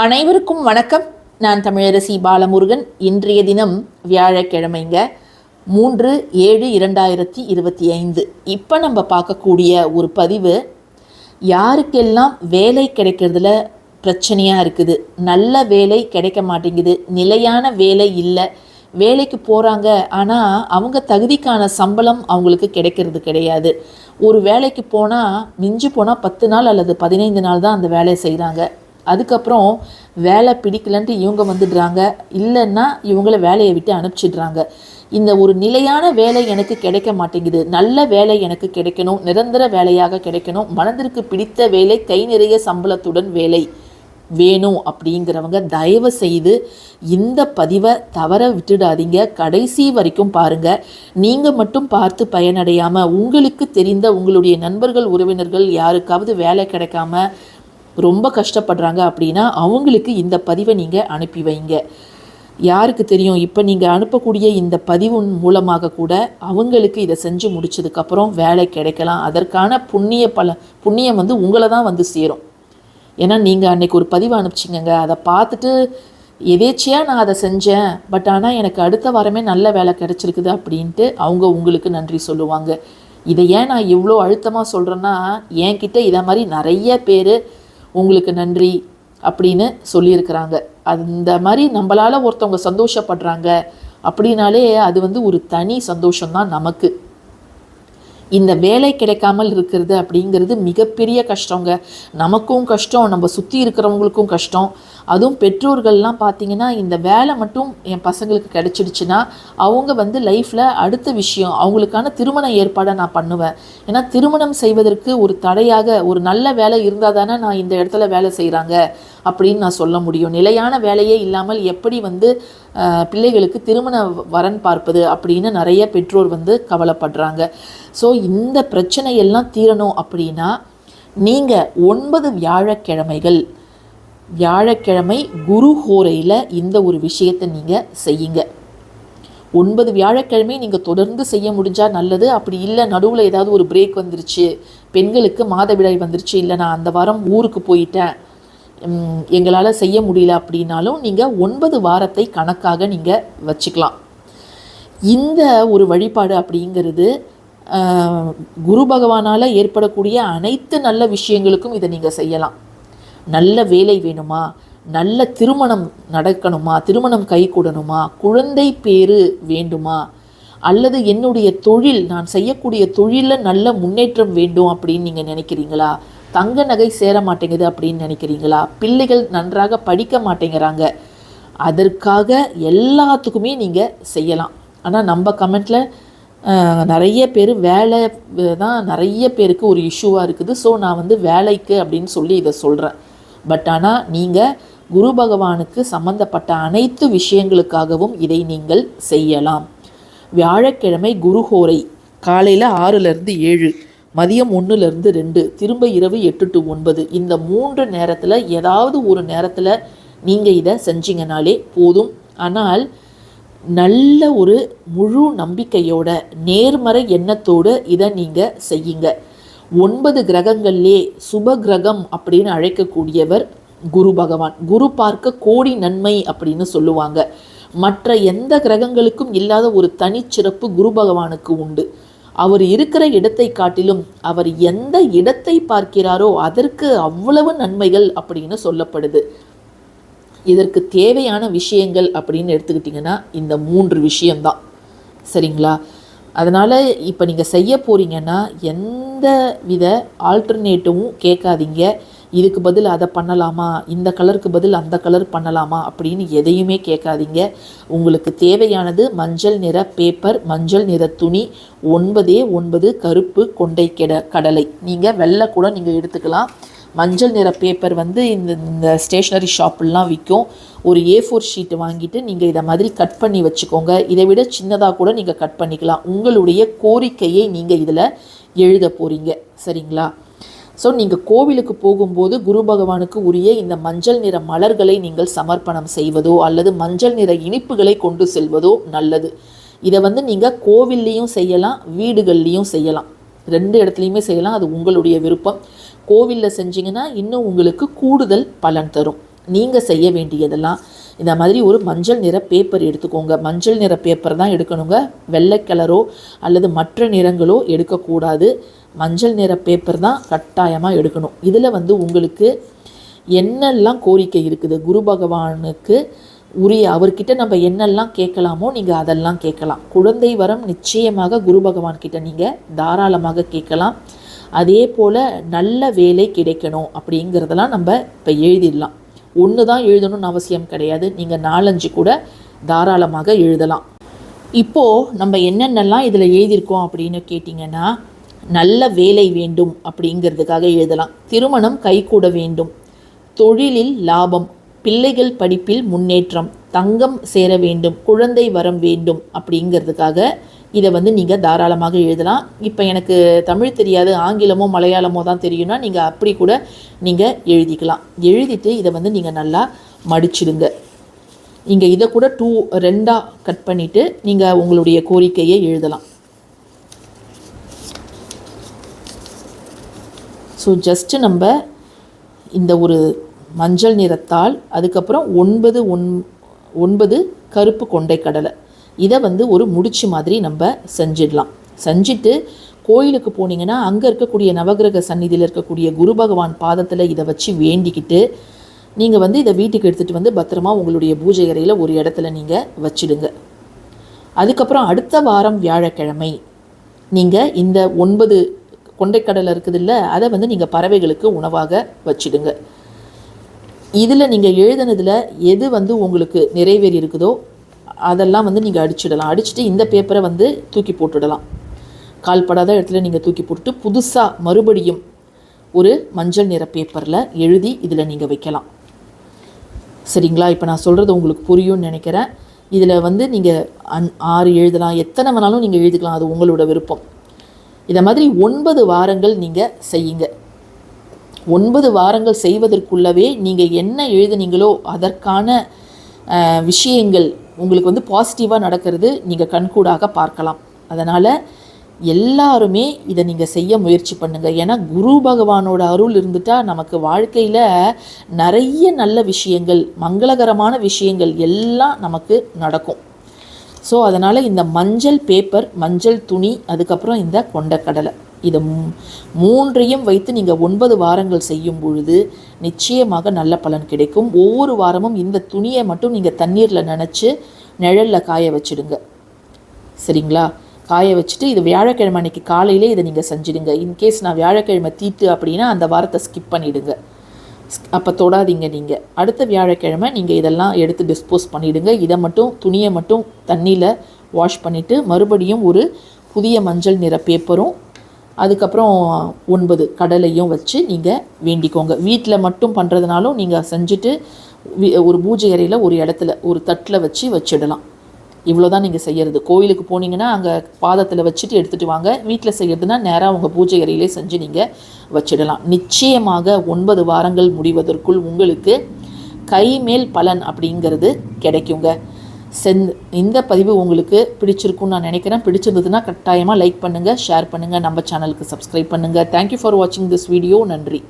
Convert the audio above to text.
அனைவருக்கும் வணக்கம். நான் தமிழரசி பாலமுருகன். இன்றைய தினம் வியாழக்கிழமைங்க. மூன்று ஏழு இரண்டாயிரத்தி இருபத்தி ஐந்து. இப்போ நம்ம பார்க்கக்கூடிய ஒரு பதிவு யாருக்கெல்லாம் வேலை கிடைக்கிறதுல பிரச்சனையாக இருக்குது? நல்ல வேலை கிடைக்க மாட்டேங்குது. நிலையான வேலை இல்லை. வேலைக்கு போகிறாங்க ஆனால் அவங்க தகுதிக்கான சம்பளம் அவங்களுக்கு கிடைக்கிறது கிடையாது. ஒரு வேலைக்கு போனால் மிஞ்சி போனால் பத்து நாள் அல்லது பதினைந்து நாள் தான் அந்த வேலையை செய்கிறாங்க அதுக்கப்புறம் வேலை பிடிக்கலன்ட்டு இவங்க வந்துடுறாங்க. இல்லைன்னா இவங்கள வேலையை விட்டு அனுப்பிச்சிடுறாங்க. இந்த ஒரு நிலையான வேலை எனக்கு கிடைக்க மாட்டேங்குது. நல்ல வேலை எனக்கு கிடைக்கணும். நிரந்தர வேலையாக கிடைக்கணும். மனதிற்கு பிடித்த வேலை கை நிறைய சம்பளத்துடன் வேலை வேணும் அப்படிங்கிறவங்க தயவு செய்து இந்த பதிவை தவற விட்டுடாதீங்க. கடைசி வரைக்கும் பாருங்க. நீங்க மட்டும் பார்த்து பயனடையாம உங்களுக்கு தெரிந்த உங்களுடைய நண்பர்கள் உறவினர்கள் யாருக்காவது வேலை கிடைக்காம ரொம்ப கஷ்டப்படுறாங்க அப்படின்னா அவங்களுக்கு இந்த பதிவை நீங்கள் அனுப்பி வைங்க. யாருக்கு தெரியும்? இப்போ நீங்கள் அனுப்பக்கூடிய இந்த பதிவு மூலமாக கூட அவங்களுக்கு இதை செஞ்சு முடிச்சதுக்கப்புறம் வேலை கிடைக்கலாம். அதற்கான புண்ணிய பல புண்ணியம் வந்து உங்களை தான் வந்து சேரும். ஏன்னா நீங்கள் அன்றைக்கி ஒரு பதிவு அனுப்பிச்சிங்க அதை பார்த்துட்டு எதேச்சியாக நான் அதை செஞ்சேன். பட் ஆனால் எனக்கு அடுத்த வாரமே நல்ல வேலை கிடச்சிருக்குது அப்படின்ட்டு அவங்க உங்களுக்கு நன்றி சொல்லுவாங்க. இதை ஏன் நான் இவ்வளோ அழுத்தமாக சொல்கிறேன்னா என்கிட்ட இதை மாதிரி நிறைய பேர் உங்களுக்கு நன்றி அப்படின்னு சொல்லியிருக்கிறாங்க. அந்த மாதிரி நம்மளால் ஒருத்தவங்க சந்தோஷப்படுறாங்க அப்படின்னாலே அது வந்து ஒரு தனி சந்தோஷம்தான் நமக்கு. இந்த வேலை கிடைக்காமல் இருக்கிறது அப்படிங்கிறது மிகப்பெரிய கஷ்டங்க. நமக்கும் கஷ்டம் நம்ம சுற்றி இருக்கிறவங்களுக்கும் கஷ்டம். அதுவும் பெற்றோர்கள்லாம் பார்த்திங்கன்னா இந்த வேலை மட்டும் என் பசங்களுக்கு கிடச்சிடுச்சுன்னா அவங்க வந்து லைஃப்பில் அடுத்த விஷயம் அவங்களுக்கான திருமண ஏற்பாடை நான் பண்ணுவேன். ஏன்னா திருமணம் செய்வதற்கு ஒரு தடையாக ஒரு நல்ல வேலை இருந்தால் தானே நான் இந்த இடத்துல வேலை செய்கிறாங்க அப்படின்னு நான் சொல்ல முடியும். நிலையான வேலையே இல்லாமல் எப்படி வந்து பிள்ளைகளுக்கு திருமண வரன் பார்ப்பது அப்படின்னு நிறைய பெற்றோர் வந்து கவலைப்படுறாங்க. ஸோ இந்த பிரச்சனையெல்லாம் தீரணும் அப்படின்னா நீங்கள் ஒன்பது வியாழக்கிழமைகள் வியாழக்கிழமை குரு ஹோரையில் இந்த ஒரு விஷயத்தை நீங்கள் செய்யுங்க. ஒன்பது வியாழக்கிழமை நீங்கள் தொடர்ந்து செய்ய முடிஞ்சால் நல்லது. அப்படி இல்லை நடுவில் ஏதாவது ஒரு பிரேக் வந்துருச்சு. பெண்களுக்கு மாதவிடாய் வந்துருச்சு. இல்லை நான் அந்த வாரம் ஊருக்கு போயிட்டேன். எங்களால் செய்ய முடியல அப்படின்னாலும் நீங்கள் ஒன்பது வாரத்தை கணக்காக நீங்கள் வச்சுக்கலாம். இந்த ஒரு வழிபாடு அப்படிங்கிறது குரு பகவானால் ஏற்படக்கூடிய அனைத்து நல்ல விஷயங்களுக்கும் இதை நீங்கள் செய்யலாம். நல்ல வேலை வேணுமா? நல்ல திருமணம் நடக்கணுமா? திருமணம் கைகூடணுமா குழந்தை பேரு வேண்டுமா? அல்லது என்னுடைய தொழில் நான் செய்யக்கூடிய தொழிலில் நல்ல முன்னேற்றம் வேண்டும் அப்படின்னு நீங்கள் நினைக்கிறீங்களா? தங்க நகை சேர மாட்டேங்குது அப்படின்னு நினைக்கிறீங்களா? பிள்ளைகள் நன்றாக படிக்க மாட்டேங்கிறாங்க. அதற்காக எல்லாத்துக்குமே நீங்கள் செய்யலாம். ஆனால் நம்ம கமெண்ட்டில் நிறைய பேர் வேலை தான் நிறைய பேருக்கு ஒரு இஷ்யூவாக இருக்குது. ஸோ நான் வந்து வேலைக்கு அப்படின்னு சொல்லி இதை சொல்கிறேன் பட் ஆனால் நீங்கள் குரு பகவானுக்கு சம்பந்தப்பட்ட அனைத்து விஷயங்களுக்காகவும் இதை நீங்கள் செய்யலாம். வியாழக்கிழமை குருஹோரை காலையில் ஆறுலேருந்து ஏழு. மதியம் ஒன்றுலேருந்து ரெண்டு திரும்ப இரவு எட்டு டு ஒன்பது. இந்த மூன்று நேரத்தில் ஏதாவது ஒரு நேரத்தில் நீங்கள் இதை செஞ்சீங்கனாலே போதும். ஆனால் நல்ல ஒரு முழு நம்பிக்கையோட நேர்மறை எண்ணத்தோடு இதை நீங்கள் செய்யுங்க. ஒன்பது கிரகங்கள்லே சுப கிரகம் அப்படின்னு அழைக்கக்கூடியவர் குரு பகவான். குரு பார்க்க கோடி நன்மை அப்படின்னு சொல்லுவாங்க. மற்ற எந்த கிரகங்களுக்கும் இல்லாத ஒரு தனிச்சிறப்பு குரு பகவானுக்கு உண்டு. அவர் இருக்கிற இடத்தை காட்டிலும் அவர் எந்த இடத்தை பார்க்கிறாரோ அதற்கு அவ்வளவு நன்மைகள் அப்படின்னு சொல்லப்படுது. இதற்கு தேவையான விஷயங்கள் அப்படின்னு எடுத்துக்கிட்டிங்கன்னா இந்த மூன்று விஷயம்தான். சரிங்களா? அதனால் இப்போ நீங்கள் செய்ய போகிறீங்கன்னா எந்த வித ஆல்டர்னேட்டிவும் கேட்காதீங்க. இதுக்கு பதில் அதை பண்ணலாமா? இந்த கலருக்கு பதில் அந்த கலர் பண்ணலாமா? அப்படின்னு எதையுமே கேட்காதீங்க. உங்களுக்கு தேவையானது மஞ்சள் நிற பேப்பர் மஞ்சள் நிற துணி ஒன்பதே ஒன்பது கருப்பு கொண்டை கெட கடலை. நீங்கள் வெள்ளை கூட நீங்கள் எடுத்துக்கலாம். மஞ்சள் நிற பேப்பர் வந்து இந்த இந்த ஸ்டேஷ்னரி ஷாப்பெல்லாம் விற்கும் ஒரு ஏ ஃபோர் ஷீட்டு வாங்கிட்டு நீங்கள் இதை மாதிரி கட் பண்ணி வச்சுக்கோங்க. இதை விட சின்னதாக கூட நீங்கள் கட் பண்ணிக்கலாம். உங்களுடைய கோரிக்கையை நீங்கள் இதில் எழுத போகிறீங்க சரிங்களா? ஸோ நீங்கள் கோவிலுக்கு போகும்போது குரு பகவானுக்கு உரிய இந்த மஞ்சள் நிற மலர்களை நீங்கள் சமர்ப்பணம் செய்வதோ அல்லது மஞ்சள் நிற இனிப்புகளை கொண்டு செல்வதோ நல்லது. இதை வந்து நீங்கள் கோவில்லையும் செய்யலாம் வீடுகள்லேயும் செய்யலாம். ரெண்டு இடத்துலையுமே செய்யலாம் அது உங்களுடைய விருப்பம். கோவிலில் செஞ்சீங்கன்னா இன்னும் உங்களுக்கு கூடுதல் பலன் தரும். நீங்கள் செய்ய வேண்டியதெல்லாம். இந்த மாதிரி ஒரு மஞ்சள் நிற பேப்பர் எடுத்துக்கோங்க. மஞ்சள் நிற பேப்பர் தான் எடுக்கணுங்க. வெள்ளை கலரோ அல்லது மற்ற நிறங்களோ எடுக்கக்கூடாது. மஞ்சள் நிற பேப்பர் தான் கட்டாயமாக எடுக்கணும். இதில் வந்து உங்களுக்கு என்னெல்லாம் கோரிக்கை இருக்குது? குரு பகவானுக்கு உரிய அவர்கிட்ட நம்ம என்னெல்லாம் கேட்கலாமோ நீங்கள் அதெல்லாம் கேட்கலாம். குழந்தை வரம் நிச்சயமாக குரு பகவான் கிட்ட நீங்கள் தாராளமாக கேட்கலாம். அதே போல் நல்ல வேலை கிடைக்கணும் அப்படிங்கிறதெல்லாம் நம்ம இப்போ எழுதிடலாம். ஒன்று தான் எழுதணும்னு அவசியம் கிடையாது. நீங்கள் நாலஞ்சு கூட தாராளமாக எழுதலாம். இப்போது நம்ம என்னென்னலாம் இதில் எழுதியிருக்கோம் அப்படின்னு கேட்டிங்கன்னா நல்ல வேலை வேண்டும் அப்படிங்கிறதுக்காக எழுதலாம். திருமணம் கைகூட வேண்டும். தொழிலில் லாபம் பிள்ளைகள் படிப்பில் முன்னேற்றம் தங்கம் சேர வேண்டும் குழந்தை வரம் வேண்டும் அப்படிங்கிறதுக்காக இதை வந்து நீங்கள் தாராளமாக எழுதலாம். இப்போ எனக்கு தமிழ் தெரியாது ஆங்கிலமோ மலையாளமோ தான் தெரியும்னா நீங்கள் அப்படி கூட நீங்கள் எழுதிக்கலாம். எழுதிட்டு இதை வந்து நீங்கள் நல்லா மடிச்சிடுங்க. இங்கே இதை கூட டூ ரெண்டாக கட் பண்ணிவிட்டு நீங்கள் உங்களுடைய கோரிக்கையை எழுதலாம். ஸோ ஜஸ்ட்டு நம்ம இந்த ஒரு மஞ்சள் நிறத்தால் அதுக்கப்புறம் ஒன்பது ஒன் ஒன்பது கருப்பு கொண்டை கடலை. இதை வந்து ஒரு முடிச்சு மாதிரி நம்ம செஞ்சிடலாம். செஞ்சுட்டு கோயிலுக்கு போனீங்கன்னா அங்கே இருக்கக்கூடிய நவகிரக சந்நிதியில் இருக்கக்கூடிய குரு பகவான் பாதத்தில் இதை வச்சு வேண்டிக்கிட்டு நீங்கள் வந்து இதை வீட்டுக்கு எடுத்துகிட்டு வந்து பத்திரமா உங்களுடைய பூஜை அறையில் ஒரு இடத்துல நீங்கள் வச்சிடுங்க. அதுக்கப்புறம் அடுத்த வாரம் வியாழக்கிழமை நீங்கள் இந்த ஒன்பது கொண்டைக்கடலை இருக்குதுல்ல அதை வந்து நீங்கள் பறவைகளுக்கு உணவாக வச்சிடுங்க. இதில் நீங்கள் எழுதுனதில் எது வந்து உங்களுக்கு நிறைவேறி இருக்குதோ அதெல்லாம் வந்து நீங்கள் அடிச்சிடலாம். அடிச்சுட்டு இந்த பேப்பரை வந்து தூக்கி போட்டுடலாம். கால்படாத இடத்துல நீங்கள் தூக்கி போட்டுட்டு புதுசாக மறுபடியும் ஒரு மஞ்சள் நிற பேப்பரில் எழுதி இதில் நீங்கள் வைக்கலாம். சரிங்களா? இப்போ நான் சொல்கிறது உங்களுக்கு புரியும்னு நினைக்கிறேன். இதில் வந்து நீங்கள் அன் ஆறு எழுதலாம். எத்தனை வேணாலும் நீங்கள் எழுதிக்கலாம். அது உங்களோட விருப்பம். இதை மாதிரி ஒன்பது வாரங்கள் நீங்கள் செய்யுங்க. ஒன்பது வாரங்கள் செய்வதற்குள்ளவே நீங்கள் என்ன எழுதுனீங்களோ அதற்கான விஷயங்கள் உங்களுக்கு வந்து பாசிட்டிவாக நடக்கிறது நீங்கள் கண்கூடாக பார்க்கலாம். அதனால் எல்லாருமே இதை நீங்கள் செய்ய முயற்சி பண்ணுங்கள் ஏன்னா குரு பகவானோட அருள் இருந்துட்டா நமக்கு வாழ்க்கையில் நிறைய நல்ல விஷயங்கள் மங்களகரமான விஷயங்கள் எல்லாம் நமக்கு நடக்கும். ஸோ அதனால் இந்த மஞ்சள் பேப்பர் மஞ்சள் துணி அதுக்கப்புறம் இந்த கொண்டக்கடலை. இதை மூன்றையும் வைத்து நீங்கள் ஒன்பது வாரங்கள் செய்யும் பொழுது நிச்சயமாக நல்ல பலன் கிடைக்கும். ஒவ்வொரு வாரமும் இந்த துணியை மட்டும் நீங்கள் தண்ணீரில் நினச்சி நிழலில் காய வச்சிடுங்க. சரிங்களா? காய வச்சுட்டு இது வியாழக்கிழமை அன்னைக்கு காலையிலே இதை நீங்கள் செஞ்சிடுங்க. இன்கேஸ் நான் வியாழக்கிழமை தீட்டு அப்படின்னா அந்த வாரத்தை ஸ்கிப் பண்ணிவிடுங்க அப்போ தொடாதீங்க நீங்கள் அடுத்த வியாழக்கிழமை நீங்கள் இதெல்லாம் எடுத்து டிஸ்போஸ் பண்ணிவிடுங்க இதை மட்டும் துணியை மட்டும் தண்ணியில் வாஷ் பண்ணிவிட்டு மறுபடியும் ஒரு புதிய மஞ்சள் நிற பேப்பரும் அதுக்கப்புறம் ஒன்பது கடலையும் வச்சு நீங்கள் வேண்டிக்கோங்க. வீட்டில் மட்டும் பண்ணுறதுனாலும் நீங்கள் செஞ்சுட்டு ஒரு பூஜை அறையில் ஒரு இடத்துல ஒரு தட்டில் வச்சு வச்சிடலாம். இவ்வளோ தான் நீங்கள் செய்கிறது கோயிலுக்கு போனீங்கன்னா அங்கே பாதத்தில் வச்சுட்டு எடுத்துகிட்டு வாங்க. வீட்டில் செய்கிறதுனா நேராக உங்கள் பூஜை அறையிலே செஞ்சு நீங்கள் வச்சிடலாம். நிச்சயமாக ஒன்பது வாரங்கள் முடிவதற்குள் உங்களுக்கு கைமேல் பலன் அப்படிங்கிறது கிடைக்குங்க. செந் இந்த பதிவு உங்களுக்கு பிடிச்சிருக்கும்னு நான் நினைக்கிறேன். பிடிச்சிருந்ததுன்னா கட்டாயமாக லைக் பண்ணுங்கள் ஷேர் பண்ணுங்கள் நம்ம சேனலுக்கு சப்ஸ்கிரைப் பண்ணுங்கள் தேங்க்யூ ஃபார் வாட்சிங் திஸ் வீடியோ நன்றி.